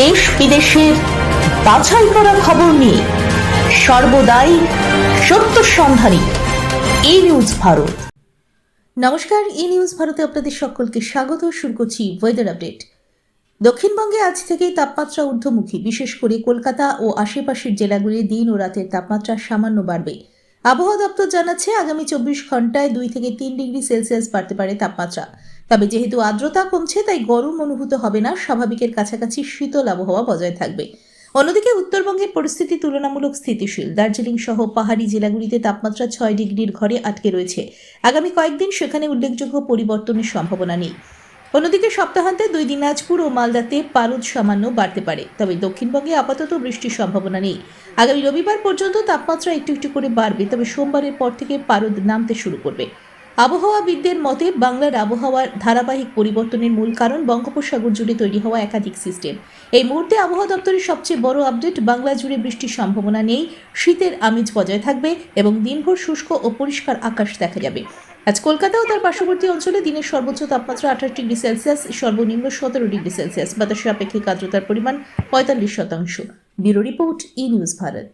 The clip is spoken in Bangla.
দেশ বিদেশের বাছাই করা খবর নিয়ে সর্বদাই সত্য সন্ধানী এই নিউজ ভারত। নমস্কার ই নিউজ ভারতে আপনাদের সকলকে স্বাগত। শুরু করছি ওয়েদার আপডেট দক্ষিণবঙ্গে আজ থেকেই তাপমাত্রা ঊর্ধ্বমুখী। বিশেষ করে কলকাতা ও আশেপাশের জেলাগুলি দিন ও রাতের তাপমাত্রা সামান্য বাড়বে। আবহাওয়া দপ্তর জানাচ্ছে, আগামী চব্বিশ ঘন্টায় দুই থেকে তিন ডিগ্রি সেলসিয়াস বাড়তে পারে তাপমাত্রা। তবে যেহেতু আর্দ্রতা কমছে, তাই গরম অনুভূত হবে না, স্বাভাবিকের কাছাকাছি শীতল আবহাওয়া বজায় থাকবে। অন্যদিকে উত্তরবঙ্গের পরিস্থিতি তুলনামূলক স্থিতিশীল। দার্জিলিং সহ পাহাড়ি জেলাগুলিতে তাপমাত্রা ছয় ডিগ্রির ঘরে আটকে রয়েছে। আগামী কয়েকদিন সেখানে উল্লেখযোগ্য পরিবর্তনের সম্ভাবনা নেই। অন্যদিকে সপ্তাহান্তে দুই দিনাজপুর ও মালদাতে পারদ সামান্য বাড়তে পারে। তবে দক্ষিণবঙ্গে আপাতত বৃষ্টির সম্ভাবনা নেই। আগামী রবিবার পর্যন্ত তাপমাত্রা একটু একটু করে বাড়বে, তবে সোমবারের পর থেকে পারদ নামতে শুরু করবে। আবহাওয়াবিদদের মতে, বাংলার আবহাওয়ার ধারাবাহিক পরিবর্তনের মূল কারণ বঙ্গোপসাগর জুড়ে তৈরি হওয়া একাধিক সিস্টেম। এই মুহূর্তে আবহাওয়া দপ্তরের সবচেয়ে বড় আপডেট, বাংলা জুড়ে বৃষ্টির সম্ভাবনা নেই, শীতের আমেজ বজায় থাকবে এবং দিনভর শুষ্ক ও পরিষ্কার আকাশ দেখা যাবে। আজ কলকাতা ও তার পার্শ্ববর্তী অঞ্চলে দিনের সর্বোচ্চ তাপমাত্রা আঠাশ ডিগ্রি সেলসিয়াস, সর্বনিম্ন সতেরো ডিগ্রি সেলসিয়াস। বাতাসের আপেক্ষিক আর্দ্রতার পরিমাণ পঁয়তাল্লিশ শতাংশ। Bureau report, e news Bharat.